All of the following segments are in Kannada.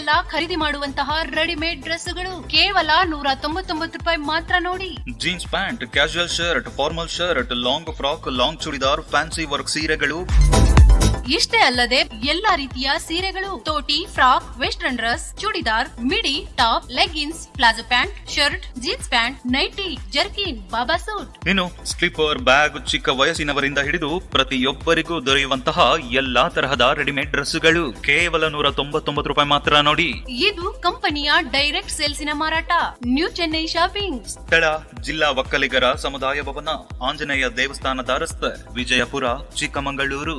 ಎಲ್ಲ ಖರೀದಿ ಮಾಡುವಂತಹ ರೆಡಿಮೇಡ್ ಡ್ರೆಸ್ಗಳು ಕೇವಲ ನೂರ ತೊಂಬತ್ತೊಂಬತ್ತು ರೂಪಾಯಿ ಮಾತ್ರ ನೋಡಿ. Jeans pant casual shirt formal shirt long frock long churidar fancy work ಸೀರೆಗಳು. ಇಷ್ಟೇ ಅಲ್ಲದೆ ಎಲ್ಲಾ ರೀತಿಯ ಸೀರೆಗಳು ತೋಟಿ frock western dress churidar midi top leggings palazzo pant shirt jeans pant nighty jerkin baba suit. ಇನ್ನು ಸ್ಲಿಪ್ಪರ್ ಬ್ಯಾಗ್ ಚಿಕ್ಕ ವಯಸ್ಸಿನವರಿಂದ ಹಿಡಿದು ಪ್ರತಿಯೊಬ್ಬರಿಗೂ ದೊರೆಯುವಂತಹ ಎಲ್ಲಾ ತರಹದ ರೆಡಿಮೇಡ್ ಡ್ರೆಸ್ಗಳು ಕೇವಲ ನೂರ ತೊಂಬತ್ತೊಂಬತ್ತು ರೂಪಾಯಿ ಮಾತ್ರ ನೋಡಿ. ಇದು ಕಂಪನಿಯ ಡೈರೆಕ್ಟ್ ಸೇಲ್ಸಿನ ಮಾರಾಟ. New Chennai shopping. ಸ್ಥಳ ಜಿಲ್ಲಾ ಒಕ್ಕಲಿಗರ ಸಮುದಾಯ ಭವನ ಆಂಜನೇಯ ದೇವಸ್ಥಾನದ ರಸ್ತೆ ವಿಜಯಪುರ ಚಿಕ್ಕಮಗಳೂರು.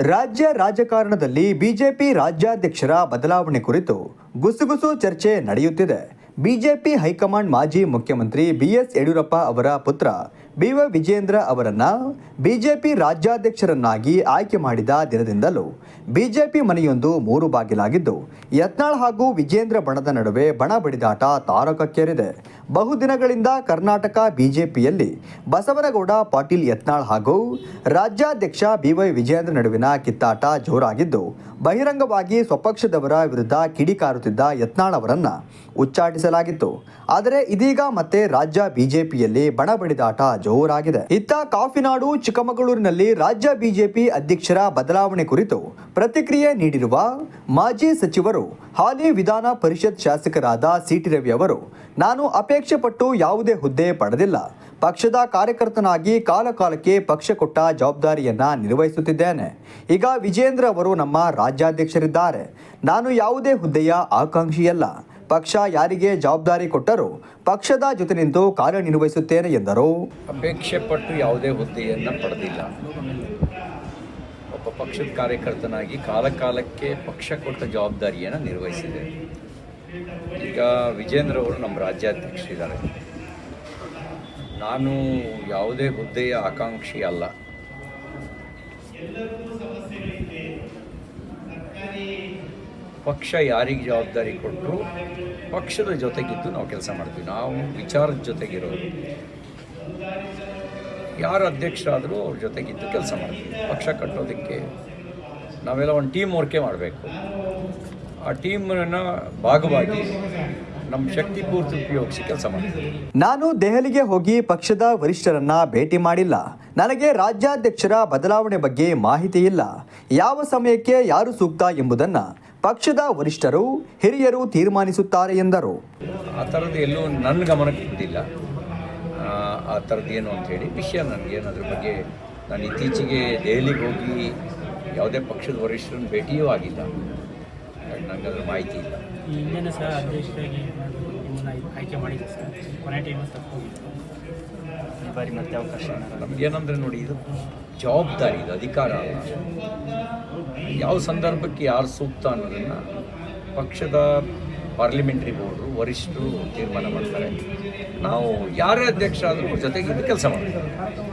ರಾಜ್ಯ ರಾಜಕಾರಣದಲ್ಲಿ ಬಿಜೆಪಿ ರಾಜ್ಯಾಧ್ಯಕ್ಷರ ಬದಲಾವಣೆ ಕುರಿತು ಗುಸುಗುಸು ಚರ್ಚೆ ನಡೆಯುತ್ತಿದೆ. ಬಿಜೆಪಿ ಹೈಕಮಾಂಡ್ ಮಾಜಿ ಮುಖ್ಯಮಂತ್ರಿ ಬಿಎಸ್ ಯಡಿಯೂರಪ್ಪ ಅವರ ಪುತ್ರ ಬಿವ ವಿಜೇಂದ್ರ ಅವರನ್ನ ಬಿಜೆಪಿ ರಾಜ್ಯಾಧ್ಯಕ್ಷರನ್ನಾಗಿ ಆಯ್ಕೆ ಮಾಡಿದ ದಿನದಿಂದಲೂ ಬಿಜೆಪಿ ಮನೆಯೊಂದು ಮೂರು ಬಾಗಿಲಾಗಿದ್ದು, ಯತ್ನಾಳ್ ಹಾಗೂ ವಿಜೇಂದ್ರ ಬಣದ ನಡುವೆ ಬಣ ಬಡಿದಾಟ ತಾರಕಕ್ಕೇರಿದೆ. ಬಹುದಿನಗಳಿಂದ ಕರ್ನಾಟಕ ಬಿಜೆಪಿಯಲ್ಲಿ ಬಸವನಗೌಡ, ಪಾಟೀಲ್ ಯತ್ನಾಳ್ ಹಾಗೂ ರಾಜ್ಯಾಧ್ಯಕ್ಷ ಬಿವೈ ವಿಜೇಂದ್ರ ನಡುವಿನ ಕಿತ್ತಾಟ ಜೋರಾಗಿದ್ದು, ಬಹಿರಂಗವಾಗಿ ಸ್ವಪಕ್ಷದವರ ವಿರುದ್ಧ ಕಿಡಿಕಾರುತ್ತಿದ್ದ ಯತ್ನಾಳ್ ಅವರನ್ನ ಉಚ್ಚಾಟಿಸಲಾಗಿತ್ತು. ಆದರೆ ಇದೀಗ ಮತ್ತೆ ರಾಜ್ಯ ಬಿಜೆಪಿಯಲ್ಲಿ ಬಣ ಬಡಿದಾಟ ಜೋರಾಗಿದೆ. ಇತ್ತ ಕಾಫಿನಾಡು, ಚಿಕ್ಕಮಗಳೂರಿನಲ್ಲಿ ರಾಜ್ಯ ಬಿಜೆಪಿ ಅಧ್ಯಕ್ಷರ ಬದಲಾವಣೆ ಕುರಿತು ಪ್ರತಿಕ್ರಿಯೆ ನೀಡಿರುವ ಮಾಜಿ ಸಚಿವರು, ಹಾಲಿ ವಿಧಾನ ಪರಿಷತ್ ಶಾಸಕರಾದ ಸಿಟಿ ರವಿ ಅವರು, ನಾನು ಅಪೇಕ್ಷೆ ಪಟ್ಟು ಯಾವುದೇ ಹುದ್ದೆ ಪಡೆದಿಲ್ಲ. ಪಕ್ಷದ ಕಾರ್ಯಕರ್ತನಾಗಿ ಕಾಲಕಾಲಕ್ಕೆ ಪಕ್ಷ ಕೊಟ್ಟ ಜವಾಬ್ದಾರಿಯನ್ನ ನಿರ್ವಹಿಸುತ್ತಿದ್ದೇನೆ. ಈಗ ವಿಜೇಂದ್ರ ಅವರು ನಮ್ಮ ರಾಜ್ಯಾಧ್ಯಕ್ಷರಿದ್ದಾರೆ. ನಾನು ಯಾವುದೇ ಹುದ್ದೆಯ ಆಕಾಂಕ್ಷಿಯಲ್ಲ. ಪಕ್ಷ ಯಾರಿಗೆ ಜವಾಬ್ದಾರಿ ಕೊಟ್ಟರೂ ಪಕ್ಷದ ಜೊತೆ ನಿಂತು ಕಾರ್ಯನಿರ್ವಹಿಸುತ್ತೇನೆ ಎಂದರು. ಅಪೇಕ್ಷೆ ಪಟ್ಟು ಯಾವುದೇ ಹುದ್ದೆಯನ್ನು ಪಡೆದಿಲ್ಲ. ಒಬ್ಬ ಪಕ್ಷದ ಕಾರ್ಯಕರ್ತನಾಗಿ ಕಾಲಕಾಲಕ್ಕೆ ಪಕ್ಷ ಕೊಟ್ಟ ಜವಾಬ್ದಾರಿಯನ್ನು ನಿರ್ವಹಿಸಿದೆ. ಈಗ ವಿಜೇಂದ್ರ ಅವರು ನಮ್ಮ ರಾಜ್ಯಾಧ್ಯಕ್ಷರಿದ್ದಾರೆ ನಾನು ಯಾವುದೇ ಹುದ್ದೆಯ ಆಕಾಂಕ್ಷಿ ಅಲ್ಲ. ಪಕ್ಷ ಯಾರಿಗೆ ಜವಾಬ್ದಾರಿ ಕೊಟ್ಟರು ಪಕ್ಷದ ಜೊತೆಗಿದ್ದು ನಾವು ಕೆಲಸ ಮಾಡ್ತೀವಿ. ನಾವು ವಿಚಾರದ ಜೊತೆಗಿರೋರು ಯಾರು ಅಧ್ಯಕ್ಷರಾದರೂ ಅವ್ರ ಜೊತೆಗಿದ್ದು ಕೆಲಸ ಮಾಡ್ತೀವಿ. ಪಕ್ಷ ಕಟ್ಟೋದಕ್ಕೆ ನಾವೆಲ್ಲ ಒಂದು ಟೀಮ್ ವರ್ಕೇ ಮಾಡಬೇಕು. ಆ ಟೀಮನ್ನು ಭಾಗವಾಗಿ ನಮ್ಮ ಶಕ್ತಿ ಪೂರ್ತಿ ಉಪಯೋಗಿಸಿ ಕೆಲಸ ಮಾಡ್ತೀವಿ. ನಾನು ದೆಹಲಿಗೆ ಹೋಗಿ ಪಕ್ಷದ ವರಿಷ್ಠರನ್ನ ಭೇಟಿ ಮಾಡಿಲ್ಲ. ನನಗೆ ರಾಜ್ಯಾಧ್ಯಕ್ಷರ ಬದಲಾವಣೆ ಬಗ್ಗೆ ಮಾಹಿತಿ ಇಲ್ಲ. ಯಾವ ಸಮಯಕ್ಕೆ ಯಾರು ಸೂಕ್ತ ಎಂಬುದನ್ನು ಪಕ್ಷದ ವರಿಷ್ಠರು ಹಿರಿಯರು ತೀರ್ಮಾನಿಸುತ್ತಾರೆ ಎಂದರು. ಆ ಥರದ್ದು ಎಲ್ಲೂ ನನ್ನ ಗಮನಕ್ಕೆ ಬಂದಿಲ್ಲ. ಆ, ಥರದ್ದು ಏನು ಹೇಳಿ ವಿಷಯ ನನಗೆ ಅದ್ರ ಬಗ್ಗೆ ನಾನು ಇತ್ತೀಚೆಗೆ ದೆಹಲಿಗೆ ಹೋಗಿ ಯಾವುದೇ ಪಕ್ಷದ ವರಿಷ್ಠರನ್ನು ಭೇಟಿಯೂ ಆಗಿಲ್ಲ. ನನಗೆ ಅದರ ಮಾಹಿತಿ ಇಲ್ಲ. ಈ ಹಿಂದೆನೂ ಸಹ ಅಧ್ಯಕ್ಷರಾಗಿ ನಿಮ್ಮನ್ನ ಆಯ್ಕೆ ಮಾಡಿದ್ದೆ ಸರ್. ಕೊನೆ ಟೈಮ್ ಬಾರಿ ಮತ್ತೆ ಅವಕಾಶ ನಮಗೇನಂದ್ರೆ ನೋಡಿ, ಇದು ಜವಾಬ್ದಾರಿ, ಇದು ಅಧಿಕಾರ ಯಾವ ಸಂದರ್ಭಕ್ಕೆ ಯಾರು ಸೂಕ್ತ ಅನ್ನೋದನ್ನು ಪಕ್ಷದ ಪಾರ್ಲಿಮೆಂಟ್ರಿ ಬೋರ್ಡು ವರಿಷ್ಠರು ತೀರ್ಮಾನ ಮಾಡ್ತಾರೆ. ನಾವು ಯಾರೇ ಅಧ್ಯಕ್ಷ ಆದರೂ ಜೊತೆಗೆ ಇದು ಕೆಲಸ ಮಾಡ್ತೀವಿ.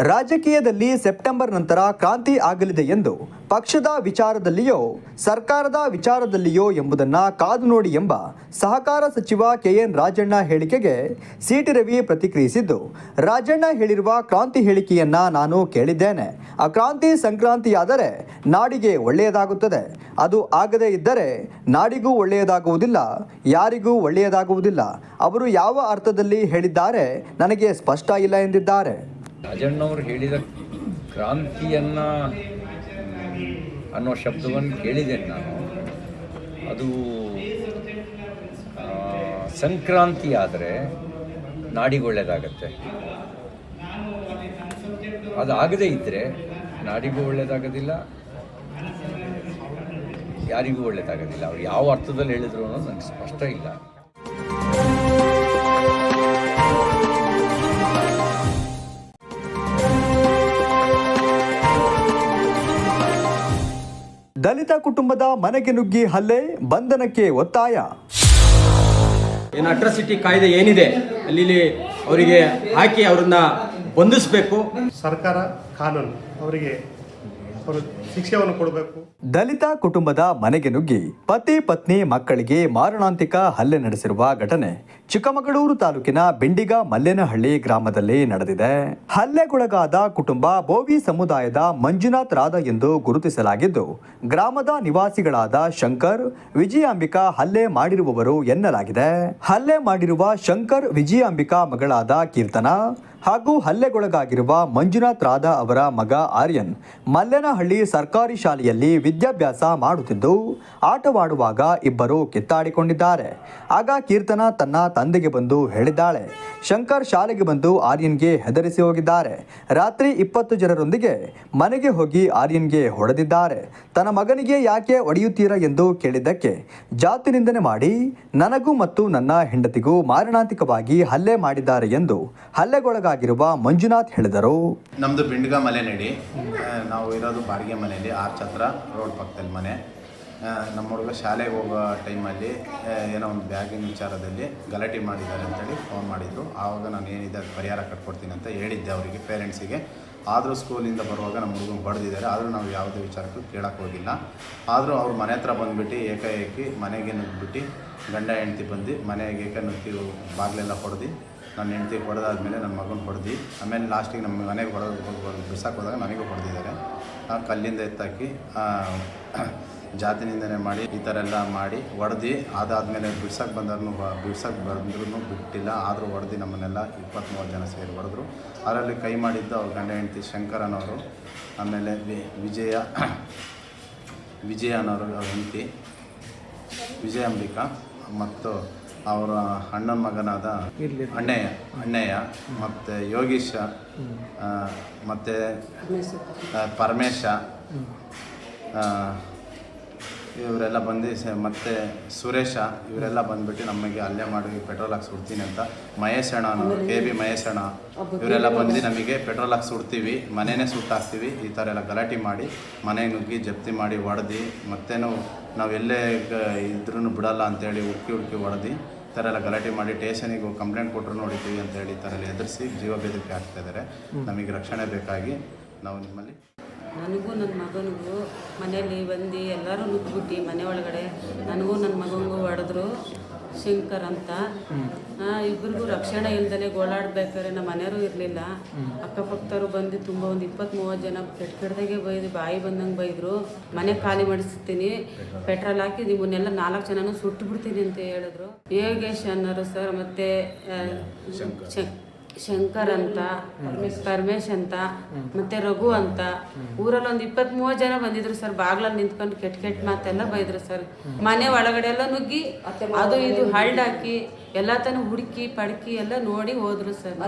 ರಾಜಕೀಯದಲ್ಲಿ ಸೆಪ್ಟೆಂಬರ್ ನಂತರ ಕ್ರಾಂತಿ ಆಗಲಿದೆ ಎಂದು ಪಕ್ಷದ ವಿಚಾರದಲ್ಲಿಯೋ, ಸರ್ಕಾರದ ವಿಚಾರದಲ್ಲಿಯೋ ಎಂಬುದನ್ನ ಕಾದು ನೋಡಿ ಎಂಬ ಸಹಕಾರ ಸಚಿವ ಕೆಎನ್ ರಾಜಣ್ಣ ಹೇಳಿಕೆಗೆ ಸಿಟಿ ರವಿ ಪ್ರತಿಕ್ರಿಯಿಸಿದ್ದು, ರಾಜಣ್ಣ ಹೇಳಿರುವ ಕ್ರಾಂತಿ ಹೇಳಿಕೆಯನ್ನ ನಾನು ಕೇಳಿದ್ದೇನೆ. ಆ ಕ್ರಾಂತಿ ಸಂಕ್ರಾಂತಿಯಾದರೆ ನಾಡಿಗೆ ಒಳ್ಳೆಯದಾಗುತ್ತದೆ. ಅದು ಆಗದೇ ಇದ್ದರೆ ನಾಡಿಗೂ ಒಳ್ಳೆಯದಾಗುವುದಿಲ್ಲ, ಯಾರಿಗೂ ಒಳ್ಳೆಯದಾಗುವುದಿಲ್ಲ. ಅವರು ಯಾವ ಅರ್ಥದಲ್ಲಿ ಹೇಳಿದ್ದಾರೆ ನನಗೆ ಸ್ಪಷ್ಟ ಇಲ್ಲ ಎಂದಿದ್ದಾರೆ. ರಾಜಣ್ಣವರು ಹೇಳಿದ ಕ್ರಾಂತಿಯನ್ನು ಅನ್ನೋ ಶಬ್ದವನ್ನು ಕೇಳಿದ್ದೇನೆ ನಾನು. ಅದು ಸಂಕ್ರಾಂತಿ ಆದರೆ ನಾಡಿಗೆ ಒಳ್ಳೆಯದಾಗತ್ತೆ ಅದು ಆಗದೇ ಇದ್ದರೆ ನಾಡಿಗೂ ಒಳ್ಳೆಯದಾಗೋದಿಲ್ಲ ಯಾರಿಗೂ ಒಳ್ಳೆಯದಾಗೋದಿಲ್ಲ ಅವ್ರು ಯಾವ ಅರ್ಥದಲ್ಲಿ ಹೇಳಿದ್ರು ಅನ್ನೋದು ನನಗೆ ಸ್ಪಷ್ಟ ಇಲ್ಲ. ದಲಿತ ಕುಟುಂಬದ ಮನೆಗೆ ನುಗ್ಗಿ ಹಲ್ಲೆ ಬಂಧನಕ್ಕೆ ಒತ್ತಾಯ. ಏನು ಅಟ್ರಾಸಿಟಿ ಕಾಯ್ದೆ ಏನಿದೆ? ಅಲ್ಲಿ ಅವರಿಗೆ ಹಾಕಿ ಅವರನ್ನ ಬಂಧಿಸಬೇಕು. ಸರ್ಕಾರ ಕಾನೂನು ಅವರಿಗೆ ಅವರು ಶಿಕ್ಷೆಯನ್ನು ಕೊಡಬೇಕು. ದಲಿತ ಕುಟುಂಬದ ಮನೆಗೆ ನುಗ್ಗಿ ಪತಿ ಪತ್ನಿ ಮಕ್ಕಳಿಗೆ ಮಾರಣಾಂತಿಕ ಹಲ್ಲೆ ನಡೆಸಿರುವ ಘಟನೆ ಚಿಕ್ಕಮಗಳೂರು ತಾಲೂಕಿನ ಬೆಂಡಿಗ ಮಲ್ಲೇನಹಳ್ಳಿ ಗ್ರಾಮದಲ್ಲಿ ನಡೆದಿದೆ. ಹಲ್ಲೆಗೊಳಗಾದ ಕುಟುಂಬ ಬೋವಿ ಸಮುದಾಯದ ಮಂಜುನಾಥ್ ರಾಧ ಎಂದು ಗುರುತಿಸಲಾಗಿದ್ದು, ಗ್ರಾಮದ ನಿವಾಸಿಗಳಾದ ಶಂಕರ್, ವಿಜಯಾಂಬಿಕಾ ಹಲ್ಲೆ ಮಾಡಿರುವವರು ಎನ್ನಲಾಗಿದೆ. ಹಲ್ಲೆ ಮಾಡಿರುವ ಶಂಕರ್, ವಿಜಯಾಂಬಿಕಾ ಮಗಳಾದ ಕೀರ್ತನ ಹಾಗೂ ಹಲ್ಲೆಗೊಳಗಾಗಿರುವ ಮಂಜುನಾಥ್ ರಾಧಾ ಅವರ ಮಗ ಆರ್ಯನ್ ಮಲ್ಲೇನಹಳ್ಳಿ ಸರ್ಕಾರಿ ಶಾಲೆಯಲ್ಲಿ ವಿದ್ಯಾಭ್ಯಾಸ ಮಾಡುತ್ತಿದ್ದು, ಆಟವಾಡುವಾಗ ಇಬ್ಬರು ಕಿತ್ತಾಡಿಕೊಂಡಿದ್ದಾರೆ. ಆಗ ಕೀರ್ತನ ತನ್ನ ತಂದೆಗೆ ಬಂದು ಹೇಳಿದ್ದಾಳೆ. ಶಂಕರ್ ಶಾಲೆಗೆ ಬಂದು ಆರ್ಯನ್ಗೆ ಹೆದರಿಸಿ ಹೋಗಿದ್ದಾರೆ. ರಾತ್ರಿ ಇಪ್ಪತ್ತು ಜನರೊಂದಿಗೆ ಮನೆಗೆ ಹೋಗಿ ಆರ್ಯನ್ಗೆ ಹೊಡೆದಿದ್ದಾರೆ. ತನ್ನ ಮಗನಿಗೆ ಯಾಕೆ ಒಡೆಯುತ್ತೀರಾ ಎಂದು ಕೇಳಿದ್ದಕ್ಕೆ ಜಾತಿ ನಿಂದನೆ ಮಾಡಿ ನನಗೂ ಮತ್ತು ನನ್ನ ಹೆಂಡತಿಗೂ ಮಾರಣಾಂತಿಕವಾಗಿ ಹಲ್ಲೆ ಮಾಡಿದ್ದಾರೆ ಎಂದು ಹಲ್ಲೆಗೊಳಗಾಗಿರುವ ಮಂಜುನಾಥ್ ಹೇಳಿದರು. ನಮ್ಮದು ಬಿಂಡ್ಗ ಮಲೆ ನಡಿ. ನಾವು ಇರೋದು ಬಾಡಿಗೆ ಮನೆಯಲ್ಲಿ ಆರ್ ಛತ್ರ ರೋಡ್ ಪಕ್ಕದಲ್ಲಿ ಮನೆ. ನಮ್ಮ ಹುಡುಗ ಶಾಲೆಗೆ ಹೋಗೋ ಟೈಮಲ್ಲಿ ಏನೋ ಒಂದು ಬ್ಯಾಗಿನ ವಿಚಾರದಲ್ಲಿ ಗಲಾಟೆ ಮಾಡಿದ್ದಾರೆ ಅಂತೇಳಿ ಫೋನ್ ಮಾಡಿದ್ರು. ಆವಾಗ ನಾನು ಏನಿದೆ ಅದು ಪರಿಹಾರ ಕಟ್ಕೊಡ್ತೀನಿ ಅಂತ ಹೇಳಿದ್ದೆ ಅವರಿಗೆ ಪೇರೆಂಟ್ಸಿಗೆ ಆದರೂ ಸ್ಕೂಲಿಂದ ಬರುವಾಗ ನಮ್ಮ ಹುಡುಗನ ಬಡ್ದಿದ್ದಾರೆ ಆದರೂ ನಾವು ಯಾವುದೇ ವಿಚಾರಕ್ಕೂ ಕೇಳಕ್ಕೆ ಹೋಗಿಲ್ಲ. ಆದರೂ ಅವ್ರ ಮನೆ ಹತ್ರ ಬಂದುಬಿಟ್ಟು ಏಕಾಏಕಿ ಮನೆಗೆ ನುಗ್ಗಿಬಿಟ್ಟು ಗಂಡ ಹೆಂಡ್ತಿ ಬಂದು ಮನೆಗೆ ಏಕ ನುಗ್ಗಿ ಬಾಗಿಲೆಲ್ಲ ಹೊಡೆದು ನನ್ನ ಹೆಂಡ್ತಿ ಹೊಡೆದಾದ್ಮೇಲೆ ನನ್ನ ಮಗನ ಹೊಡೆದು, ಆಮೇಲೆ ಲಾಸ್ಟಿಗೆ ನಮ್ಮ ಮನೆಗೆ ಹೊಡೆದು ಬಿಸಾಕೋದಾಗ ನನಗೂ ಹೊಡೆದಿದ್ದಾರೆ. ಆ ಕಲ್ಲಿಂದ ಎತ್ತಾಕಿ ಜಾತಿ ನಿಂದನೆ ಮಾಡಿ ಈ ಥರ ಎಲ್ಲ ಮಾಡಿ ಹೊಡೆದು ಅದಾದಮೇಲೆ ಬಿಡ್ಸಕ್ಕೆ ಬಂದವ್ರನ್ನು ಬಿಡ್ಸಕ್ಕೆ ಬಂದ್ರೂ ಬಿಟ್ಟಿಲ್ಲ. ಆದರೂ ಹೊಡೆದು ನಮ್ಮನ್ನೆಲ್ಲ ಇಪ್ಪತ್ತ್ಮೂರು ಜನ ಸೇರಿ ಹೊಡೆದ್ರು. ಅದರಲ್ಲಿ ಕೈ ಮಾಡಿದ್ದು ಅವ್ರ ಗಂಡ ಹೆಂಡ್ತಿ ಶಂಕರನವರು ಆಮೇಲೆ ವಿ- ವಿಜಯ ವಿಜಯ ಅನ್ನೋರು ಅವ್ರ ಹೆಂಡತಿ ವಿಜಯಾಂಬಿಕಾ ಮತ್ತು ಅವರ ಅಣ್ಣನ ಮಗನಾದ ಅಣ್ಣಯ್ಯ ಅಣ್ಣಯ್ಯ ಮತ್ತು ಯೋಗೀಶ ಆ, ಮತ್ತು ಪರಮೇಶ ಆ, ಇವರೆಲ್ಲ ಬಂದು ಮತ್ತೆ ಮತ್ತು ಸುರೇಶ ಇವರೆಲ್ಲ ಬಂದ್ಬಿಟ್ಟು ನಮಗೆ ಅಲ್ಲೇ ಮಾಡಿ ಪೆಟ್ರೋಲ್ ಹಾಕಿ ಸುಡ್ತೀನಿ ಅಂತ. ಮಹೇಶ್ ಅಣ್ಣ ಅನ್ನೋರು ಕೆ ಬಿ ಮಹೇಶ್ ಅಣ್ಣ. ಇವರೆಲ್ಲ ಬಂದು ನಮಗೆ ಪೆಟ್ರೋಲ್ ಹಾಕಿ ಸುಡ್ತೀವಿ ಮನೆಯೇ ಸುಟ್ಟಾಕ್ತೀವಿ ಈ ಥರ ಎಲ್ಲ ಗಲಾಟೆ ಮಾಡಿ ಮನೆ ನುಗ್ಗಿ ಜಪ್ತಿ ಮಾಡಿ ಹೊಡೆದು ಮತ್ತೇನು ನಾವು ಎಲ್ಲೇ ಇದ್ರೂ ಬಿಡಲ್ಲ ಅಂತೇಳಿ ಹುಡುಕಿ ಹುಡುಕಿ ಹೊಡೆದು ಈ ಥರ ಎಲ್ಲ ಗಲಾಟೆ ಮಾಡಿ ಟೇಷನಿಗೆ ಕಂಪ್ಲೇಂಟ್ ಕೊಟ್ಟರು ನೋಡಿದ್ದೀವಿ ಅಂತೇಳಿ ಈ ಥರ ಎಲ್ಲ ಎದುರಿಸಿ ಜೀವ ಬೆದರಿಕೆ ಆಗ್ತಾ ಇದ್ದಾರೆ ನಮಗೆ ರಕ್ಷಣೆ ಬೇಕಾಗಿ ನಾವು ನಿಮ್ಮಲ್ಲಿ ನನಗೂ ನನ್ನ ಮಗನಿಗೂ ಮನೆಯಲ್ಲಿ ಬಂದು ಎಲ್ಲರೂ ನುಗ್ಬಿಟ್ಟು ಮನೆ ಒಳಗಡೆ ನನಗೂ ನನ್ನ ಮಗನಿಗೂ ಹೊಡೆದ್ರು ಶಂಕರ್ ಅಂತ. ಇಬ್ಬರಿಗೂ ರಕ್ಷಣೆ ಇಲ್ದಲೆ ಗೋಳಾಡ್ಬೇಕಾದ್ರೆ ನಮ್ಮ ಮನೆಯವರು ಇರಲಿಲ್ಲ. ಅಕ್ಕಪಕ್ಕದವರು ಬಂದು ತುಂಬ ಒಂದು ಇಪ್ಪತ್ತು ಮೂವತ್ತು ಜನ ಕೆಟ್ಟ ಕೆಟ್ಟದಾಗೆ ಬೈದು ಬಾಯಿ ಬಂದಂಗೆ ಬೈದರು. ಮನೆ ಖಾಲಿ ಮಾಡಿಸ್ತೀನಿ ಪೆಟ್ರೋಲ್ ಹಾಕಿ ನಿಮ್ಮನ್ನೆಲ್ಲ ನಾಲ್ಕು ಜನನೂ ಸುಟ್ಟು ಬಿಡ್ತೀನಿ ಅಂತ ಹೇಳಿದ್ರು. ಯೋಗೇಶ್ ಅನ್ನೋರು ಸರ್ ಮತ್ತು ಶಂಕರ್ ಅಂತ ಪರಮೇಶ್ ಅಂತ, ಮತ್ತೆ ರಘು ಅಂತ, ಊರಲ್ಲಿ ಒಂದು ಇಪ್ಪತ್ತ್ ಮೂವತ್ತು ಜನ ಬಂದಿದ್ರು ಸರ್, ಬಾಗ್ಲಲ್ಲಿ ನಿಂತ್ಕೊಂಡು ಕೆಟ್ಟ ಕೆಟ್ಟ ಮಾತೆಲ್ಲ ಬೈದ್ರು ಸರ್. ಮನೆ ಒಳಗಡೆ ಎಲ್ಲ ನುಗ್ಗಿ, ಅದು ಇದು ಹಳ್ಳಾಕಿ ಎಲ್ಲ ತನ ಹುಡುಕಿ, ಪಡ್ಕಿ ಎಲ್ಲ ನೋಡಿ ಹೋದ್ರು ಸರ್.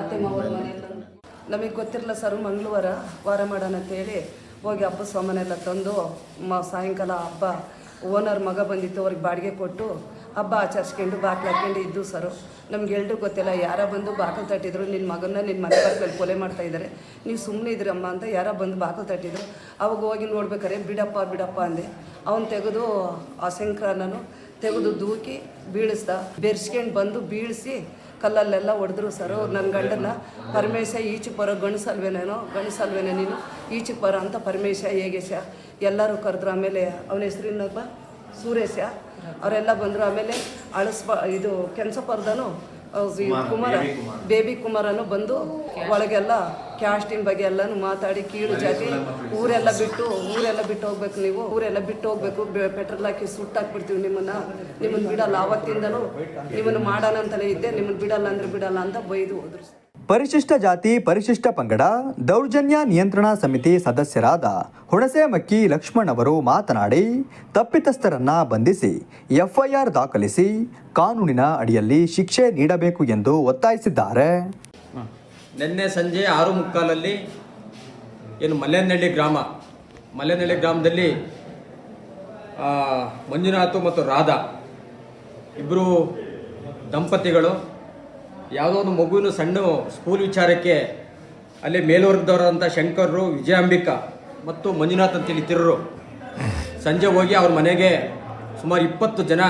ನಮಗೆ ಗೊತ್ತಿರಲ್ಲ ಸರ್, ಮಂಗಳವಾರ ವಾರ ಮಾಡೋಣ ಅಂತೇಳಿ ಹೋಗಿ ಹಬ್ಬ ಸಾಮಾನೆಲ್ಲ ತಂದು, ಮ ಸಾಯಂಕಾಲ ಹಬ್ಬ, ಓನರ್ ಮಗ ಬಂದಿತ್ತು, ಅವ್ರಿಗೆ ಬಾಡಿಗೆ ಕೊಟ್ಟು ಹಬ್ಬ ಆಚರಿಸ್ಕೊಂಡು ಬಾಕ್ಲು ಹಾಕ್ಕೊಂಡು ಇದ್ದು ಸರು. ನಮ್ಗೆ ಎಲ್ಲರೂ ಗೊತ್ತಿಲ್ಲ, ಯಾರ ಬಂದು ಬಾಕಲು ತಟ್ಟಿದ್ರು ನಿನ್ನ ಮಗನ್ನ ನಿನ್ನ ಮನೆ ಪಕ್ಕದಲ್ಲಿ ಕೊಲೆ ಮಾಡ್ತಾ ಇದ್ದಾರೆ ನೀವು ಸುಮ್ಮನೆ ಇದ್ರಮ್ಮ ಅಂತ ಯಾರ ಬಂದು ಬಾಕಲು ತಟ್ಟಿದ್ರು. ಅವಾಗ ಹೋಗಿ ನೋಡ್ಬೇಕಾರೆ, ಬಿಡಪ್ಪ ಬಿಡಪ್ಪ ಅಂದೆ. ಅವನು ತೆಗೆದು ಆ ಶಂಕರನನು ತೆಗೆದು ದೂಕಿ ಬೀಳಿಸ್ದ. ಬೆರ್ಸ್ಕೊಂಡು ಬಂದು ಬೀಳಿಸಿ ಕಲ್ಲಲ್ಲೆಲ್ಲ ಹೊಡೆದ್ರು ಸರು. ನನ್ನ ಗಂಡನ ಪರಮೇಶ ಈಚೆ ಬರೋ ಗಣಸಲ್ವೇನೇನೋ ಗಣಸಲ್ವೇನೆ ನೀನು? ಈಚೆ ಬರೋ ಅಂತ ಪರಮೇಶ ಹೇಗೇಶ ಎಲ್ಲರೂ ಕರೆದ್ರು. ಆಮೇಲೆ ಅವನ ಹೆಸರಿನಪ್ಪ ಸುರೇಶ ಅವರೆಲ್ಲ ಬಂದರು. ಆಮೇಲೆ ಅಳಸ್ಬ ಇದು ಕೆನ್ಸಪರ್ದನು ಕುಮಾರ ಬೇಬಿ ಕುಮಾರನು ಬಂದು ಒಳಗೆಲ್ಲ ಕ್ಯಾಸ್ಟಿನ ಬಗ್ಗೆ ಎಲ್ಲನೂ ಮಾತಾಡಿ ಕೀಳು ಜಾತಿ ಊರೆಲ್ಲ ಬಿಟ್ಟು ಊರೆಲ್ಲ ಬಿಟ್ಟು ಹೋಗ್ಬೇಕು ನೀವು ಊರೆಲ್ಲ ಬಿಟ್ಟು ಹೋಗ್ಬೇಕು. ಪೆಟ್ರೋಲ್ ಹಾಕಿ ಸುಟ್ಟಾಕ್ಬಿಡ್ತೀವಿ ನಿಮ್ಮನ್ನ. ನಿಮ್ಮನ್ನ ಬಿಡಲ್ಲ. ಆವತ್ತಿಂದಲೂ ನಿಮ್ಮನ್ನು ಮಾಡೋಣ ಅಂತಲೇ ಇದ್ದೆ. ನಿಮ್ಮನ್ನ ಬಿಡಲ್ಲ ಅಂದ್ರೆ ಬಿಡಲ್ಲ ಅಂತ ಬೈದು ಹೋದ್ರು ಪರಿಶಿಷ್ಟ ಜಾತಿ, ಪರಿಶಿಷ್ಟ ಪಂಗಡ, ದೌರ್ಜನ್ಯ ನಿಯಂತ್ರಣ ಸಮಿತಿ ಸದಸ್ಯರಾದ ಹುಣಸೇಮಕ್ಕಿ ಲಕ್ಷ್ಮಣ್ ಅವರು ಮಾತನಾಡಿ, ತಪ್ಪಿತಸ್ಥರನ್ನ ಬಂಧಿಸಿ, ಎಫ್ಐಆರ್ ದಾಖಲಿಸಿ ಕಾನೂನಿನ ಅಡಿಯಲ್ಲಿ ಶಿಕ್ಷೆ ನೀಡಬೇಕು ಎಂದು ಒತ್ತಾಯಿಸಿದ್ದಾರೆ. ನಿನ್ನೆ ಸಂಜೆ ಆರು ಮುಕ್ಕಾಲಲ್ಲಿ ಏನು ಮಲ್ಲೇನಹಳ್ಳಿ ಗ್ರಾಮ, ಮಲ್ಲೇನಹಳ್ಳಿ ಗ್ರಾಮದಲ್ಲಿ ಮಂಜುನಾಥ್ ಮತ್ತು ರಾಧಾ ಇಬ್ಬರು ದಂಪತಿಗಳು ಯಾವುದೋ ಒಂದು ಮಗುವಿನ ಸಣ್ಣ ಸ್ಕೂಲ್ ವಿಚಾರಕ್ಕೆ ಅಲ್ಲಿ ಮೇಲ್ವರ್ಗದವರಾದಂಥ ಶಂಕರರು, ವಿಜಯಾಂಬಿಕಾ ಮತ್ತು ಮಂಜುನಾಥ್ ಅಂತೇಳಿ ತಿರರು ಸಂಜೆ ಹೋಗಿ ಅವ್ರ ಮನೆಗೆ ಸುಮಾರು ಇಪ್ಪತ್ತು ಜನ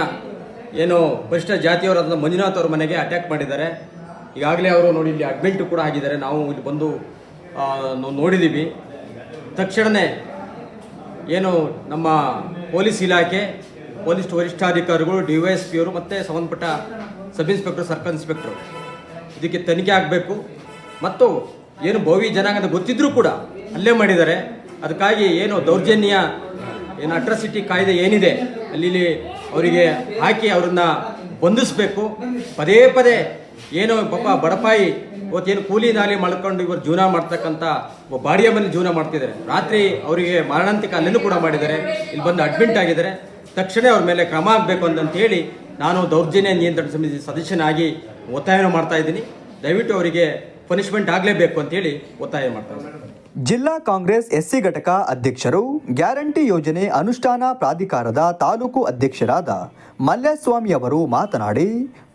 ಏನು ಪರಿಷ್ಠ ಜಾತಿಯವರಾದಂಥ ಮಂಜುನಾಥ್ ಅವ್ರ ಮನೆಗೆ ಅಟ್ಯಾಕ್ ಮಾಡಿದ್ದಾರೆ. ಈಗಾಗಲೇ ಅವರು ನೋಡಿ ಇಲ್ಲಿ ಅಡ್ಮಿಂಟು ಕೂಡ ಆಗಿದ್ದಾರೆ. ನಾವು ಇಲ್ಲಿ ಬಂದು ನೋಡಿದ್ದೀವಿ. ತಕ್ಷಣವೇ ಏನು ನಮ್ಮ ಪೊಲೀಸ್ ಇಲಾಖೆ, ಪೊಲೀಸ್ ವರಿಷ್ಠಾಧಿಕಾರಿಗಳು, ಡಿ ವೈ ಎಸ್ ಪಿ ಅವರು ಮತ್ತು ಸಂಬಂಧಪಟ್ಟ ಸಬ್ ಇನ್ಸ್ಪೆಕ್ಟರ್ ಸರ್ಕಲ್ ಇನ್ಸ್ಪೆಕ್ಟರ್. ಇದಕ್ಕೆ ತನಿಖೆ ಆಗಬೇಕು. ಮತ್ತು ಏನು ಭೋವಿ ಜನಾಂಗದ ಗೊತ್ತಿದ್ರೂ ಕೂಡ ಅಲ್ಲೇ ಮಾಡಿದ್ದಾರೆ. ಅದಕ್ಕಾಗಿ ಏನು ದೌರ್ಜನ್ಯ, ಏನು ಅಟ್ರಾಸಿಟಿ ಕಾಯ್ದೆ ಏನಿದೆ, ಅಲ್ಲಿ ಅವರಿಗೆ ಹಾಕಿ ಅವ್ರನ್ನ ಬಂಧಿಸಬೇಕು. ಪದೇ ಪದೇ ಏನು ಪಾಪ ಬಡಪಾಯಿ ಇವತ್ತೇನು ಕೂಲಿ ನಾಲಿ ಮಾಡ್ಕೊಂಡು ಇವರು ಜೀವನ ಮಾಡ್ತಕ್ಕಂಥ ಬಾಡಿಯ ಮನೆ ಜೀವನ ಮಾಡ್ತಿದ್ದಾರೆ. ರಾತ್ರಿ ಅವರಿಗೆ ಮಾರಣಾಂತಿಕ ಅಲ್ಲೇನೂ ಕೂಡ ಮಾಡಿದ್ದಾರೆ. ಇಲ್ಲಿ ಬಂದು ಅಡ್ಮಿಂಟ್ ಆಗಿದ್ದಾರೆ. ತಕ್ಷಣ ಅವ್ರ ಮೇಲೆ ಕ್ರಮ ಆಗಬೇಕು ಅಂತಂತೇಳಿ ನಾನು ದೌರ್ಜನ್ಯ ನಿಯಂತ್ರಣ ಸಮಿತಿ ಸದಸ್ಯನಾಗಿ ಒತ್ತಾಯನ ಮಾಡ್ತಾ ಇದ್ದೀನಿ. ದಯವಿಟ್ಟು ಅವರಿಗೆ ಪನಿಷ್ಮೆಂಟ್ ಆಗಲೇಬೇಕು ಅಂತೇಳಿ ಒತ್ತಾಯ ಮಾಡ್ತಾ ಇದ್ದೀನಿ. ಜಿಲ್ಲಾ ಕಾಂಗ್ರೆಸ್ ಎಸ್ಸಿ ಘಟಕ ಅಧ್ಯಕ್ಷರು ಗ್ಯಾರಂಟಿ ಯೋಜನೆ ಅನುಷ್ಠಾನ ಪ್ರಾಧಿಕಾರದ ತಾಲೂಕು ಅಧ್ಯಕ್ಷರಾದ ಮಲ್ಯಸ್ವಾಮಿ ಅವರು ಮಾತನಾಡಿ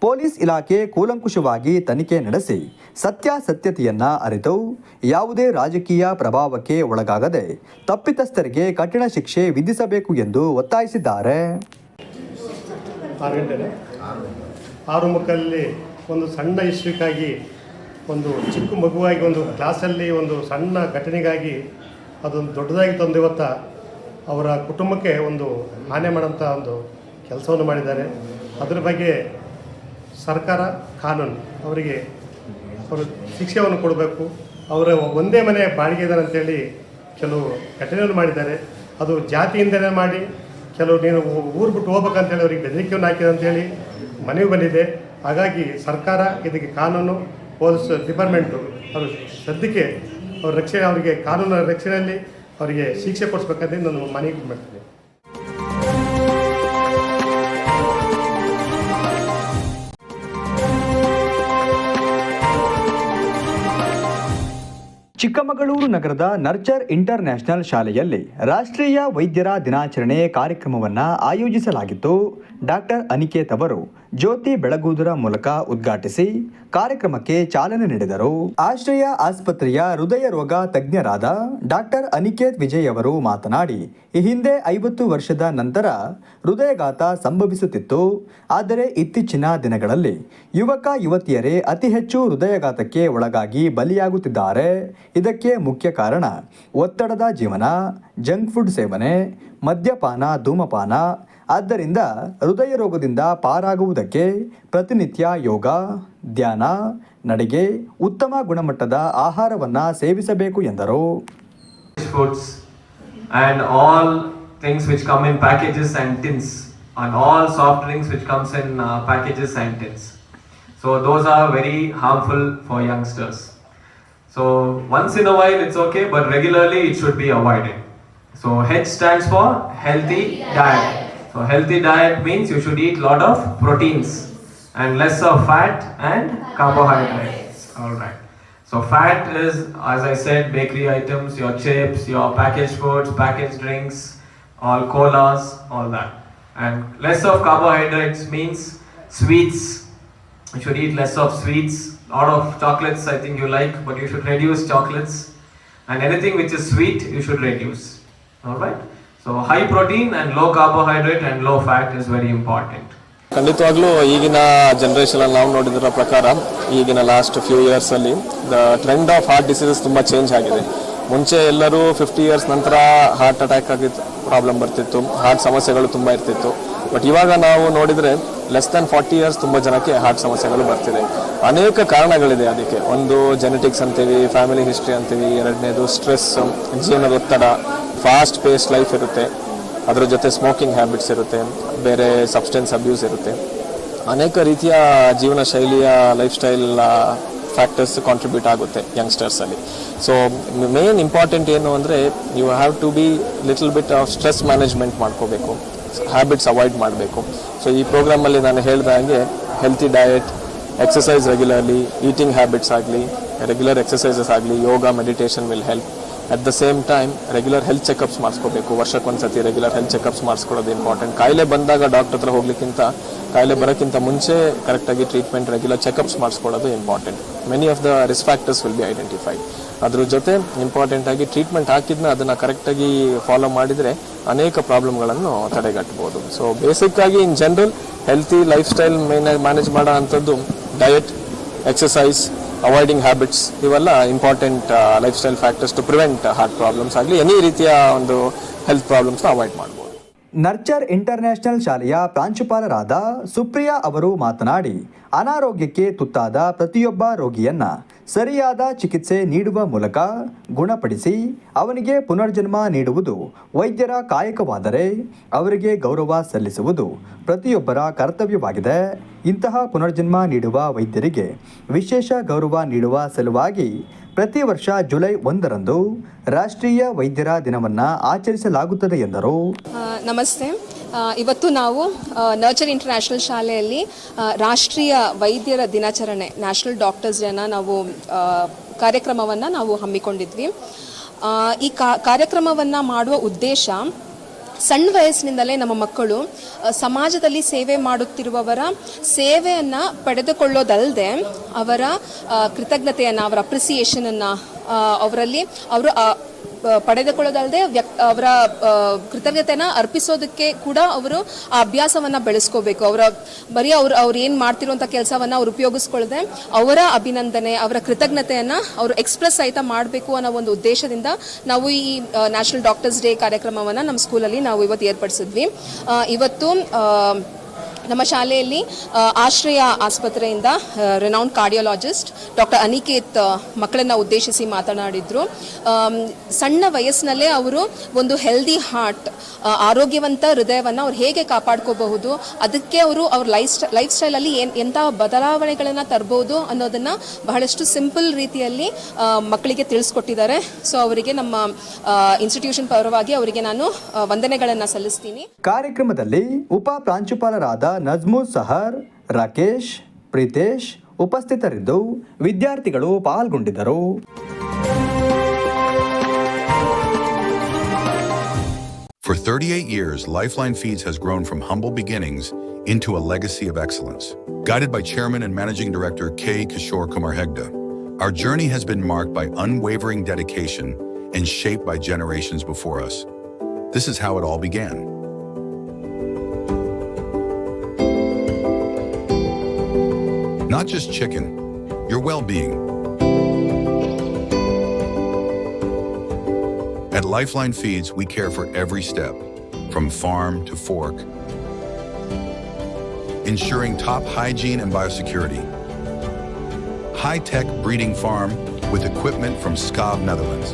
ಪೊಲೀಸ್ ಇಲಾಖೆ ಕೂಲಂಕುಷವಾಗಿ ತನಿಖೆ ನಡೆಸಿ ಸತ್ಯಾಸತ್ಯತೆಯನ್ನ ಅರಿತು ಯಾವುದೇ ರಾಜಕೀಯ ಪ್ರಭಾವಕ್ಕೆ ಒಳಗಾಗದೆ ತಪ್ಪಿತಸ್ಥರಿಗೆ ಕಠಿಣ ಶಿಕ್ಷೆ ವಿಧಿಸಬೇಕು ಎಂದು ಒತ್ತಾಯಿಸಿದ್ದಾರೆ. ಒಂದು ಸಣ್ಣ ಇಶ್ವಿಕಾಗಿ, ಒಂದು ಚಿಕ್ಕ ಮಗುವಾಗಿ ಒಂದು ಕ್ಲಾಸಲ್ಲಿ ಒಂದು ಸಣ್ಣ ಘಟನೆಗಾಗಿ ಅದೊಂದು ದೊಡ್ಡದಾಗಿ ತಂದು ಇವತ್ತು ಅವರ ಕುಟುಂಬಕ್ಕೆ ಒಂದು ಹಾನಿ ಮಾಡೋಂಥ ಒಂದು ಕೆಲಸವನ್ನು ಮಾಡಿದ್ದಾರೆ. ಅದರ ಬಗ್ಗೆ ಸರ್ಕಾರ ಕಾನೂನು, ಅವರಿಗೆ ಅವರು ಶಿಕ್ಷೆಯನ್ನು ಕೊಡಬೇಕು. ಅವರ ಒಂದೇ ಮನೆ ಬಾಡಿಗೆದಾರ ಅಂತೇಳಿ ಕೆಲವು ಘಟನೆಯನ್ನು ಮಾಡಿದ್ದಾರೆ. ಅದು ಜಾತಿಯಿಂದಲೇ ಮಾಡಿ, ಕೆಲವು ನೀನು ಊರು ಬಿಟ್ಟು ಹೋಗ್ಬೇಕಂತೇಳಿ ಅವರಿಗೆ ಬೆದರಿಕೆಯನ್ನು ಹಾಕಿದೆ ಅಂತೇಳಿ ಮನೆಗೆ ಬಂದಿದೆ. ಹಾಗಾಗಿ ಸರ್ಕಾರ ಇದಕ್ಕೆ ಕಾನೂನು ಪೊಲೀಸ್ ಡಿಪಾರ್ಟ್ಮೆಂಟು ಅವರು ಸದ್ಯಕ್ಕೆ ಅವ್ರ ರಕ್ಷಣೆ, ಅವರಿಗೆ ಕಾನೂನು ರಕ್ಷಣೆಯಲ್ಲಿ ಅವರಿಗೆ ಶಿಕ್ಷೆ ಕೊಡಿಸ್ಬೇಕಂತ ನಾನು ಮನವಿ ಮಾಡ್ತೀನಿ ಚಿಕ್ಕಮಗಳೂರು ನಗರದ ನರ್ಚರ್ ಇಂಟರ್ ನ್ಯಾಷನಲ್ ಶಾಲೆಯಲ್ಲಿ ರಾಷ್ಟ್ರೀಯ ವೈದ್ಯರ ದಿನಾಚರಣೆ ಕಾರ್ಯಕ್ರಮವನ್ನು ಆಯೋಜಿಸಲಾಗಿತ್ತು ಡಾಕ್ಟರ್ ಅನಿಕೇತ್ ಅವರು ಜ್ಯೋತಿ ಬೆಳಗುವುದರ ಮೂಲಕ ಉದ್ಘಾಟಿಸಿ ಕಾರ್ಯಕ್ರಮಕ್ಕೆ ಚಾಲನೆ ನೀಡಿದರು. ಆಶ್ರಯ ಆಸ್ಪತ್ರೆಯ ಹೃದಯ ರೋಗ ತಜ್ಞರಾದ ಡಾಕ್ಟರ್ ಅನಿಕೇತ್ ವಿಜಯ್ ಅವರು ಮಾತನಾಡಿ, ಈ ಹಿಂದೆ ಐವತ್ತು ವರ್ಷದ ನಂತರ ಹೃದಯಘಾತ ಸಂಭವಿಸುತ್ತಿತ್ತು. ಆದರೆ ಇತ್ತೀಚಿನ ದಿನಗಳಲ್ಲಿ ಯುವಕ, ಯುವತಿಯರೇ ಅತಿ ಹೆಚ್ಚು ಹೃದಯಘಾತಕ್ಕೆ ಒಳಗಾಗಿ ಬಲಿಯಾಗುತ್ತಿದ್ದಾರೆ. ಇದಕ್ಕೆ ಮುಖ್ಯ ಕಾರಣ ಒತ್ತಡದ ಜೀವನ, ಜಂಕ್ ಫುಡ್ ಸೇವನೆ, ಮದ್ಯಪಾನ, ಧೂಮಪಾನ ಆದ್ದರಿಂದ ಹೃದಯ ರೋಗದಿಂದ ಪಾರಾಗುವುದಕ್ಕೆ ಪ್ರತಿನಿತ್ಯ ಯೋಗ, ಧ್ಯಾನ, ನಡಿಗೆ, ಉತ್ತಮ ಗುಣಮಟ್ಟದ ಆಹಾರವನ್ನು ಸೇವಿಸಬೇಕು ಎಂದರು. Foods and all things which come in packages and tins and all soft drinks which comes in packages and tins so those are very harmful for youngsters so once in a while it's okay but regularly it should be avoided so H stands for healthy diet so healthy diet means you should eat lot of proteins and less of fat and carbohydrates all right so fat is, as I said, bakery items, your chips, your packaged foods, packaged drinks, all colas, all that. And less of carbohydrates means sweets. You should eat less of sweets. Lot of chocolates I think you like, but you should reduce chocolates. And anything which is sweet, you should reduce. Alright? So, high protein and low carbohydrate and low fat is very important. ಖಂಡಿತವಾಗ್ಲೂ ಈಗಿನ ಜನರೇಷನ್ ಅಲ್ಲಿ ನಾವು ನೋಡಿದ್ರ ಪ್ರಕಾರ, ಈಗಿನ ಲಾಸ್ಟ್ ಫ್ಯೂ ಇಯರ್ಸ್ ಅಲ್ಲಿ the trend of heart diseases ತುಂಬಾ ಚೇಂಜ್ ಆಗಿದೆ. ಮುಂಚೆ ಎಲ್ಲರೂ ಫಿಫ್ಟಿ ಇಯರ್ಸ್ ನಂತರ ಹಾರ್ಟ್ ಅಟ್ಯಾಕ್ ಆಗಿತ್ತು ಪ್ರಾಬ್ಲಮ್ ಬರ್ತಿತ್ತು ಹಾರ್ಟ್ ಸಮಸ್ಯೆಗಳು ತುಂಬಾ ಇರ್ತಿತ್ತು. ಬಟ್ ಇವಾಗ ನಾವು ನೋಡಿದ್ರೆ ಲೆಸ್ ದನ್ ಫಾರ್ಟಿ ಇಯರ್ಸ್ ತುಂಬಾ ಜನಕ್ಕೆ ಹಾರ್ಟ್ ಸಮಸ್ಯೆಗಳು ಬರ್ತಿದೆ. ಅನೇಕ ಕಾರಣಗಳಿದೆ ಅದಕ್ಕೆ. ಒಂದು ಜೆನೆಟಿಕ್ಸ್ ಅಂತೀವಿ ಫ್ಯಾಮಿಲಿ ಹಿಸ್ಟ್ರಿ ಅಂತೀವಿ, ಎರಡನೇದು ಸ್ಟ್ರೆಸ್ ಜೀವನದ ಒತ್ತಡ ಫಾಸ್ಟ್ ಪೇಸ್ಟ್ ಲೈಫ್ ಇರುತ್ತೆ. ಅದರ ಜೊತೆ ಸ್ಮೋಕಿಂಗ್ ಹ್ಯಾಬಿಟ್ಸ್ ಇರುತ್ತೆ. ಬೇರೆ ಸಬ್ಸ್ಟೆನ್ಸ್ ಅಬ್ಯೂಸ್ ಇರುತ್ತೆ. ಅನೇಕ ರೀತಿಯ ಜೀವನ ಶೈಲಿಯ ಲೈಫ್ ಸ್ಟೈಲ್ ಫ್ಯಾಕ್ಟರ್ಸ್ ಕಾಂಟ್ರಿಬ್ಯೂಟ್ ಆಗುತ್ತೆ ಯಂಗ್ಸ್ಟರ್ಸಲ್ಲಿ ಸೊ ಮೇನ್ ಇಂಪಾರ್ಟೆಂಟ್ ಏನು ಅಂದರೆ you have to be little bit of stress management ಮಾಡ್ಕೋಬೇಕು. ಹ್ಯಾಬಿಟ್ಸ್ ಅವಾಯ್ಡ್ ಮಾಡಬೇಕು. ಸೊ ಈ ಪ್ರೋಗ್ರಾಮಲ್ಲಿ ನಾನು ಹೇಳಿದ ಹಾಗೆ healthy diet exercise regularly eating habits ಆಗಲಿ ರೆಗ್ಯುಲರ್ ಎಕ್ಸಸೈಸಸ್ ಆಗಲಿ yoga meditation will help at the same time regular health checkups ಮಾಡಿಸ್ಕೋಬೇಕು. ವರ್ಷಕ್ಕೊಂದ್ಸತಿ ರೆಗ್ಯುಲರ್ ಹೆಲ್ತ್ ಚೆಕಪ್ಸ್ ಮಾಡಿಸ್ಕೊಳ್ಳೋದು ಇಂಪಾರ್ಟೆಂಟ್ ಕಾಯಿಲೆ ಬಂದಾಗ ಡಾಕ್ಟರ್ ಹತ್ರ ಹೋಗ್ಲಿಕ್ಕಿಂತ, ಕಾಯಿಲೆ ಬರೋಕ್ಕಿಂತ ಮುಂಚೆ ಕರೆಕ್ಟಾಗಿ treatment regular checkups ಮಾಡಿಸ್ಕೊಳ್ಳೋದು important many of the risk factors will be identified ಅದ್ರ ಜೊತೆ ಇಂಪಾರ್ಟೆಂಟ್ ಆಗಿ ಟ್ರೀಟ್ಮೆಂಟ್ ಹಾಕಿದ್ನ ಅದನ್ನು ಕರೆಕ್ಟಾಗಿ ಫಾಲೋ ಮಾಡಿದರೆ ಅನೇಕ ಪ್ರಾಬ್ಲಮ್ಗಳನ್ನು ತಡೆಗಟ್ಟಬಹುದು ಸೊ ಬೇಸಿಕ್ ಆಗಿ in general healthy lifestyle main manage ಮಾಡೋ ಅಂಥದ್ದು ಡಯಟ್ ಎಕ್ಸಸೈಸ್ ಅವಾಯ್ಡಿಂಗ್ ಹ್ಯಾಬಿಟ್ಸ್ ಇವೆಲ್ಲ important lifestyle factors to prevent heart problems ಆಗಲಿ ಎನಿ ರೀತಿಯ ಒಂದು ಹೆಲ್ತ್ ಪ್ರಾಬ್ಲಮ್ಸ್ನ ಅವಾಯ್ಡ್ ಮಾಡ್ಬೋದು. ನರ್ಚರ್ ಇಂಟರ್ನ್ಯಾಷನಲ್ ಶಾಲೆಯ ಪ್ರಾಂಶುಪಾಲರಾದ ಸುಪ್ರಿಯಾ ಅವರು ಮಾತನಾಡಿ, ಅನಾರೋಗ್ಯಕ್ಕೆ ತುತ್ತಾದ ಪ್ರತಿಯೊಬ್ಬ ರೋಗಿಯನ್ನ ಸರಿಯಾದ ಚಿಕಿತ್ಸೆ ನೀಡುವ ಮೂಲಕ ಗುಣಪಡಿಸಿ ಅವನಿಗೆ ಪುನರ್ಜನ್ಮ ನೀಡುವುದು ವೈದ್ಯರ ಕಾಯಕವಾದರೆ ಅವರಿಗೆ ಗೌರವ ಸಲ್ಲಿಸುವುದು ಪ್ರತಿಯೊಬ್ಬರ ಕರ್ತವ್ಯವಾಗಿದೆ. ಇಂತಹ ಪುನರ್ಜನ್ಮ ನೀಡುವ ವೈದ್ಯರಿಗೆ ವಿಶೇಷ ಗೌರವ ನೀಡುವ ಸಲುವಾಗಿ ಪ್ರತಿ ವರ್ಷ ಜುಲೈ ಒಂದರಂದು ರಾಷ್ಟ್ರೀಯ ವೈದ್ಯರ ದಿನವನ್ನು ಆಚರಿಸಲಾಗುತ್ತದೆ ಎಂದರು. ನಮಸ್ತೆ. ಇವತ್ತು ನಾವು ನರ್ಚರ್ ಇಂಟರ್ನ್ಯಾಷನಲ್ ಶಾಲೆಯಲ್ಲಿ ರಾಷ್ಟ್ರೀಯ ವೈದ್ಯರ ದಿನಾಚರಣೆ ನ್ಯಾಷನಲ್ ಡಾಕ್ಟರ್ಸ್ ಡೇನ ನಾವು ಕಾರ್ಯಕ್ರಮವನ್ನು ನಾವು ಹಮ್ಮಿಕೊಂಡಿದ್ವಿ. ಈ ಕಾರ್ಯಕ್ರಮವನ್ನು ಮಾಡುವ ಉದ್ದೇಶ ಸಣ್ಣ ವಯಸ್ಸಿನಿಂದಲೇ ನಮ್ಮ ಮಕ್ಕಳು ಸಮಾಜದಲ್ಲಿ ಸೇವೆ ಮಾಡುತ್ತಿರುವವರ ಸೇವೆಯನ್ನು ಪಡೆದುಕೊಳ್ಳೋದಲ್ಲದೆ ಅವರ ಕೃತಜ್ಞತೆಯನ್ನು, ಅವರ ಅಪ್ರಿಸಿಯೇಷನನ್ನು ಅವರಲ್ಲಿ, ಅವರು ಪಡೆದುಕೊಳ್ಳೋದಲ್ಲದೆ ವ್ಯಕ್ ಅವರ ಕೃತಜ್ಞತೆನ ಅರ್ಪಿಸೋದಕ್ಕೆ ಕೂಡ ಅವರು ಆ ಅಭ್ಯಾಸವನ್ನು ಬೆಳೆಸ್ಕೋಬೇಕು. ಅವರ ಬರೀ ಅವ್ರು ಅವ್ರು ಏನು ಮಾಡ್ತಿರುವಂಥ ಕೆಲಸವನ್ನು ಅವ್ರು ಉಪಯೋಗಿಸ್ಕೊಳ್ಳದೆ ಅವರ ಅಭಿನಂದನೆ, ಅವರ ಕೃತಜ್ಞತೆಯನ್ನು ಅವರು ಎಕ್ಸ್ಪ್ರೆಸ್ ಸಹಿತ ಮಾಡಬೇಕು ಅನ್ನೋ ಒಂದು ಉದ್ದೇಶದಿಂದ ನಾವು ಈ ನ್ಯಾಷನಲ್ ಡಾಕ್ಟರ್ಸ್ ಡೇ ಕಾರ್ಯಕ್ರಮವನ್ನು ನಮ್ಮ ಸ್ಕೂಲಲ್ಲಿ ನಾವು ಇವತ್ತು ಏರ್ಪಡಿಸಿದ್ವಿ. ಇವತ್ತು ನಮ್ಮ ಶಾಲೆಯಲ್ಲಿ ಆಶ್ರಯ ಆಸ್ಪತ್ರೆಯಿಂದ ರೆನೌಂಡ್ ಕಾರ್ಡಿಯೋಲಾಜಿಸ್ಟ್ ಡಾಕ್ಟರ್ ಅನಿಕೇತ್ ಮಕ್ಕಳನ್ನ ಉದ್ದೇಶಿಸಿ ಮಾತನಾಡಿದ್ರು. ಸಣ್ಣ ವಯಸ್ಸಿನಲ್ಲೇ ಅವರು ಒಂದು ಹೆಲ್ದಿ ಹಾರ್ಟ್ ಆರೋಗ್ಯವಂತ ಹೃದಯವನ್ನು ಅವ್ರು ಹೇಗೆ ಕಾಪಾಡ್ಕೋಬಹುದು, ಅದಕ್ಕೆ ಅವರು ಅವ್ರ ಲೈಫ್ ಸ್ಟೈ ಲೈಫ್ ಸ್ಟೈಲಲ್ಲಿ ಏನು ಎಂಥ ಬದಲಾವಣೆಗಳನ್ನು ತರ್ಬೋದು ಅನ್ನೋದನ್ನು ಬಹಳಷ್ಟು ಸಿಂಪಲ್ ರೀತಿಯಲ್ಲಿ ಮಕ್ಕಳಿಗೆ ತಿಳಿಸ್ಕೊಟ್ಟಿದ್ದಾರೆ. ಸೊ ಅವರಿಗೆ ನಮ್ಮ ಇನ್ಸ್ಟಿಟ್ಯೂಷನ್ ಪರವಾಗಿ ಅವರಿಗೆ ನಾನು ವಂದನೆಗಳನ್ನು ಸಲ್ಲಿಸ್ತೀನಿ. ಕಾರ್ಯಕ್ರಮದಲ್ಲಿ ಉಪ ಪ್ರಾಂಶುಪಾಲರಾದ ನಜ್ಮು ಸಹರ್ ರಾಕೇಶ್ ಪ್ರೀತೇಶ್ ಉಪಸ್ಥಿತರಿದ್ದು ವಿದ್ಯಾರ್ಥಿಗಳು ಪಾಲ್ಗೊಂಡಿದ್ದರು For 38 years, Lifeline Feeds has grown from humble beginnings into a legacy of excellence. Guided by Chairman and Managing Director K. Kishore Kumar Hegde, our journey has been marked by unwavering dedication and shaped by generations before us. This is how it all began. Not just chicken, your well-being. At Lifeline Feeds, we care for every step, from farm to fork, ensuring top hygiene and biosecurity. High-tech breeding farm with equipment from Skav, Netherlands.